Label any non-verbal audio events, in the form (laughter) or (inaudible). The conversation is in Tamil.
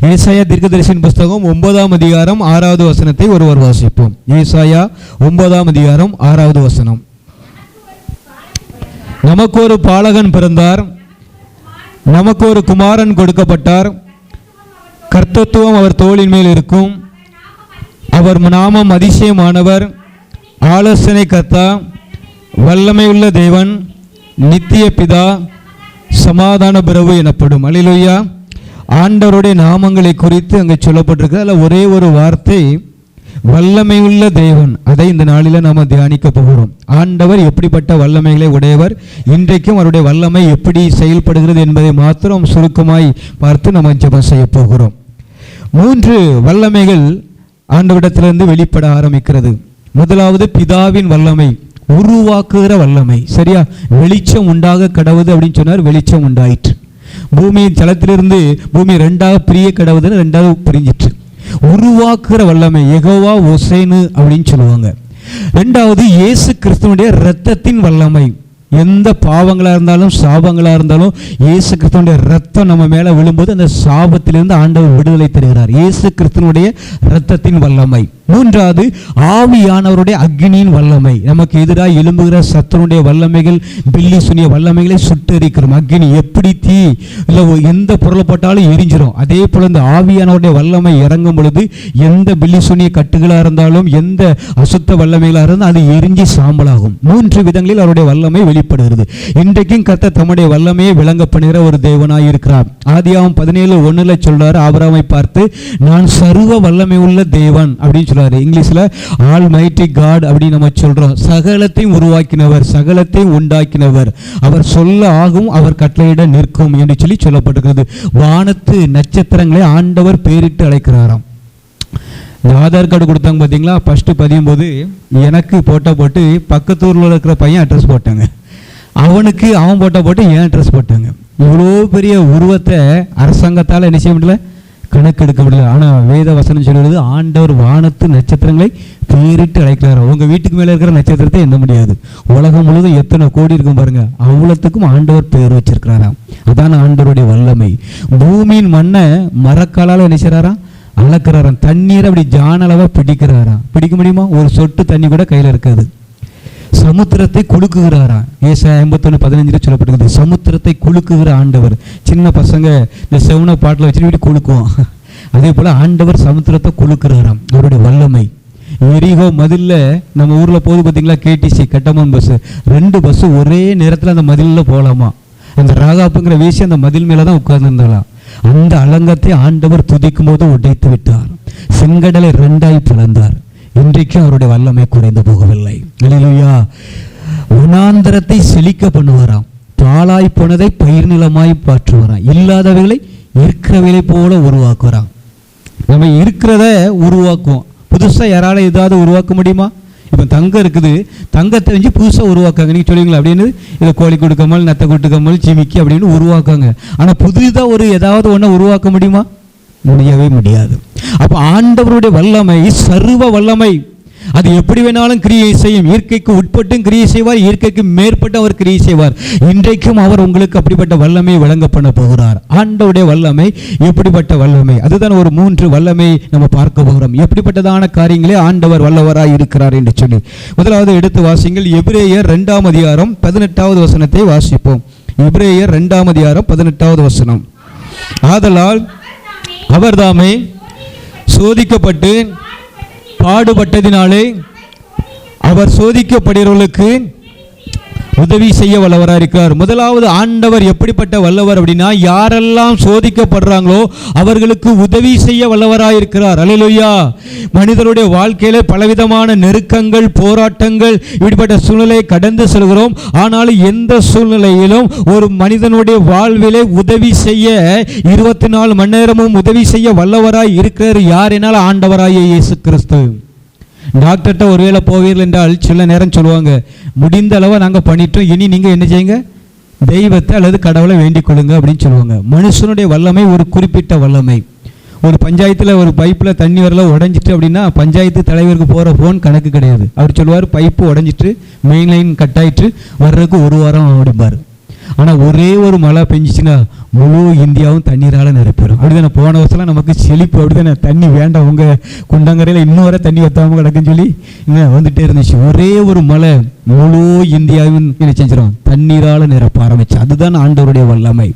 ஏசாயா தீர்க்கதரிசியின் புஸ்தகம் ஒன்பதாம் அதிகாரம் ஆறாவது வசனத்தை ஒருவர் வாசிப்போம். ஏசாயா ஒன்பதாம் அதிகாரம் ஆறாவது வசனம். நமக்கு ஒரு பாலகன் பிறந்தார். நமக்கு ஒரு குமாரன் கொடுக்கப்பட்டார். கர்த்தத்துவம் அவர் தோளின் மேல் இருக்கும். அவர் நாமம் அதிசயமானவர். ஆலோசனை கர்த்தா வல்லமையுள்ள தேவன் நித்திய பிதா சமாதான பிரபு எனப்படும். அலிலுயா ஆண்டவருடைய நாமங்களை குறித்து அங்கே சொல்லப்பட்டிருக்கு. அதில் ஒரே ஒரு வார்த்தை வல்லமையுள்ள தேவன். அதை இந்த நாளில் நாம் தியானிக்க போகிறோம். ஆண்டவர் எப்படிப்பட்ட வல்லமைகளை உடையவர் இன்றைக்கும் அவருடைய வல்லமை எப்படி செயல்படுகிறது என்பதை மாத்திரம் சுருக்கமாய் பார்த்து நம்ம ஜபம் செய்ய போகிறோம். மூன்று வல்லமைகள் ஆண்டவிடத்திலிருந்து வெளிப்பட ஆரம்பிக்கிறது. முதலாவது பிதாவின் வல்லமை உருவாக்குகிற வல்லமை. சரியா? வெளிச்சம் உண்டாக கடவுது அப்படின்னு சொன்னார் வெளிச்சம் உண்டாயிற்று. பூமியின் ஜலத்திலிருந்து பூமி ரெண்டாக பிரிய கடவுதுன்னு ரெண்டாவது பிரிஞ்சிட்டு உருவாக்குகிற வல்லமை எகோவா ஒசைனு அப்படின்னு சொல்லுவாங்க. ரெண்டாவது இயேசு கிறிஸ்துவனுடைய இரத்தத்தின் வல்லமை. எந்த பாவங்களாக இருந்தாலும் சாபங்களாக இருந்தாலும் இயேசு கிறிஸ்துவனுடைய ரத்தம் நம்ம மேலே விழும்போது அந்த சாபத்திலிருந்து ஆண்டவர் விடுதலை தருகிறார். இயேசு கிறிஸ்துவனுடைய ரத்தத்தின் வல்லமை. மூன்றாவது ஆவியானவருடைய அக்னியின் வல்லமை. நமக்கு எதிராக எழும்புகிற சத்தனுடைய வல்லமைகள் பில்லி சுனிய வல்லமைகளை சுட்டரிக்கிறோம் அக்னி எப்படி தீ இல்லை எந்த பொருளை போட்டாலும் அதே போல் இந்த ஆவியானவருடைய வல்லமை இறங்கும் பொழுது எந்த பில்லி சுனிய கட்டுகளாக இருந்தாலும் எந்த அசுத்த வல்லமைகளாக இருந்தாலும் அது எரிஞ்சு சாம்பலாகும். மூன்று விதங்களில் அவருடைய வல்லமை வெளிப்படுகிறது. இன்றைக்கும் கத்த தம்முடைய வல்லமையை விளங்க பண்ணுகிற ஒரு தேவனாக இருக்கிறார். ஆதியாவும் பதினேழு ஒன்றில் சொல்றாரு ஆபிரகாமை பார்த்து நான் சர்வ வல்லமை உள்ள தேவன் அப்படின்னு சொல்கிறாரு இங்கிலீஷ்ல ஆல் மைட்டி காட் அப்படின்னு நம்ம சொல்றோம். சகலத்தையும் உருவாக்கினவர் சகலத்தையும் உண்டாக்கினவர். அவர் சொல்ல ஆகும் அவர் கட்டளையிட நிற்கும் என்று சொல்லி சொல்லப்பட்டிருக்கிறது. வானத்து நட்சத்திரங்களை ஆண்டவர் பேரிட்டு அழைக்கிறாராம். இந்த ஆதார் கார்டு கொடுத்தாங்க பார்த்தீங்களா? ஃபஸ்ட்டு பதியும் போது எனக்கு போட்டோ போட்டு பக்கத்தூரில் இருக்கிற பையன் அட்ரஸ் போட்டாங்க. அவனுக்கு அவன் போட்டோ போட்டு என் அட்ரஸ் போட்டாங்க. இவ்வளோ பெரிய உருவத்தை அரசாங்கத்தால் என்ன செய்ய முடியல? கணக்கெடுக்க ஆனால் வேத வசனம் சொல்லுறது ஆண்டவர் வானத்து நட்சத்திரங்களை பேரிட்டு அழைக்கிறார். உங்கள் வீட்டுக்கு மேலே இருக்கிற நட்சத்திரத்தை எண்ண முடியாது. உலகம் முழுவதும் எத்தனை கோடி இருக்கும் பாருங்க. அவ்வளோத்துக்கும் ஆண்டவர் பேர் வச்சிருக்கிறாராம். அதான் ஆண்டவருடைய வல்லமை. பூமியின் மண்ணை மரக்காலால் என்ன அளக்கிறாராம். தண்ணீரை அப்படி ஜானளவாக பிடிக்கிறாராம். பிடிக்க முடியுமா? ஒரு சொட்டு தண்ணி கூட கையில் இருக்காது. சமுத்திரத்தை குலுக்குகிறாராம் ஏசா ஐம்பத்தொன்று பதினஞ்சில் சொல்லப்பட்டிருக்குது. சமுத்திரத்தை குலுக்குகிற ஆண்டவர். சின்ன பசங்க இந்த செவன பாட்டில் வச்சுட்டு இப்படி குலுக்குவோம் (laughs) அதே போல் ஆண்டவர் சமுத்திரத்தை குலுக்குறாராம் அவருடைய வல்லமை. எரிகோ மதிலில் நம்ம ஊரில் போது பார்த்தீங்களா கேடிசி கட்டமான் பஸ்ஸு ரெண்டு பஸ்ஸு ஒரே நேரத்தில் அந்த மதிலில் போகலாமா அந்த ராகாப்புங்கிற வீசி அந்த மதில் மேலே தான் உட்கார்ந்துருந்தாலாம் அந்த அலங்கத்தை ஆண்டவர் துதிக்கும் போது உடைத்து விட்டார். செங்கடலை ரெண்டாய் பிளந்தார். இன்றைக்கு அவருடைய வல்லமை குறைந்து போகவில்லை. இல்லையா வனாந்தரத்தை செழிக்க பண்ணுவாராம். பாலாய் போனதை பயிர் நிலமாய் பாற்றுவாராம் இல்லாதவைகளை இருக்கிறவைகளை போல உருவாக்குறான் நம்ம இருக்கிறத உருவாக்குவோம். புதுசாக யாரால ஏதாவது உருவாக்க முடியுமா? இப்போ தங்கம் இருக்குது. தங்கத்தை வச்சு புதுசாக உருவாக்காங்க நீங்கள் சொல்லுவீங்களா? அப்படின்னு இதை கோழி கொடுக்காமல் நத்தை கொடுக்காமல் சிமிக்கி அப்படின்னு உருவாக்காங்க ஆனால் புதுதாக ஒரு ஏதாவது ஒன்றை உருவாக்க முடியுமா? முடியவே முடியாது. அப்போ ஆண்டவருடைய வல்லமை சர்வ வல்லமை. அது எப்படி வேணாலும் கிரியை செய்யும். இயற்கைக்கு உட்பட்டும் கிரியை செய்வார் இயற்கைக்கு மேற்பட்டு அவர் கிரியை செய்வார். இன்றைக்கும் அவர் உங்களுக்கு அப்படிப்பட்ட வல்லமை வழங்க பண்ண போகிறார். ஆண்டவுடைய வல்லமை எப்படிப்பட்ட வல்லமை? அதுதான் ஒரு மூன்று வல்லமை நம்ம பார்க்க போகிறோம். எப்படிப்பட்டதான காரியங்களே ஆண்டவர் வல்லவராய் இருக்கிறார் என்று சொல்லி. முதலாவது எடுத்து வாசிங்கள். எபிரேயர் ரெண்டாம் அதிகாரம் பதினெட்டாவது வசனத்தை வாசிப்போம். எபிரேயர் ரெண்டாம் அதிகாரம் பதினெட்டாவது வசனம். ஆதலால் அவர்தாமே சோதிக்கப்பட்டு பாடுபட்டதினாலே அவர் சோதிக்கப்படுகிறவர்களுக்கு உதவி செய்ய வல்லவராக இருக்கிறார். முதலாவது ஆண்டவர் எப்படிப்பட்ட வல்லவர் அப்படின்னா யாரெல்லாம் சோதிக்கப்படுறாங்களோ அவர்களுக்கு உதவி செய்ய வல்லவராக இருக்கிறார். அலையிலுயா மனிதருடைய வாழ்க்கையில பலவிதமான நெருக்கங்கள் போராட்டங்கள் இப்படிப்பட்ட சூழ்நிலையை கடந்து செல்கிறோம். ஆனாலும் எந்த சூழ்நிலையிலும் ஒரு மனிதனுடைய வாழ்விலே உதவி செய்ய இருபத்தி நாலு மணி நேரமும் உதவி செய்ய வல்லவராய் இருக்கிறார் யாரினால் ஆண்டவராய இயேசு கிறிஸ்து. டாக்டர்கிட்ட ஒருவேளை போவீர்கள் என்றால் சில நேரம் சொல்லுவாங்க முடிந்த அளவை நாங்கள் பண்ணிட்டோம் இனி நீங்கள் என்ன செய்யுங்க? தெய்வத்தை அல்லது கடவுளை வேண்டிக் கொள்ளுங்க அப்படின்னு சொல்லுவாங்க. மனுஷனுடைய வல்லமை ஒரு குறிப்பிட்ட வல்லமை. ஒரு பஞ்சாயத்தில் ஒரு பைப்பில் தண்ணி வரல உடஞ்சிட்டு அப்படின்னா பஞ்சாயத்து தலைவருக்கு போகிற ஃபோன் கணக்கு கிடையாது. அவர் சொல்லுவார் பைப்பு உடஞ்சிட்டு மெயின் லைன் கட் ஆயிட்டு வர்றதுக்கு ஒரு வாரம் அப்படிம்பார் ஆனால் ஒரே ஒரு மழை பெஞ்சிச்சுன்னா முழு இந்தியாவும் தண்ணீரால் நிரப்பிடும் அப்படிதானே? போன வருஷம்லாம் நமக்கு செழிப்பு அப்படிதானே? தண்ணி வேண்டாம் உங்கள் குண்டங்கரையில் இன்னும் வரை தண்ணி வத்தாம கிடக்குன்னு சொல்லி இங்க வந்துகிட்டே இருந்துச்சு. ஒரே ஒரு மழை முழு இந்தியாவும் என்ன செஞ்சிடும் தண்ணீரால் நிரப்ப ஆரம்பிச்சு. அதுதான் ஆண்டவருடைய வல்லமை.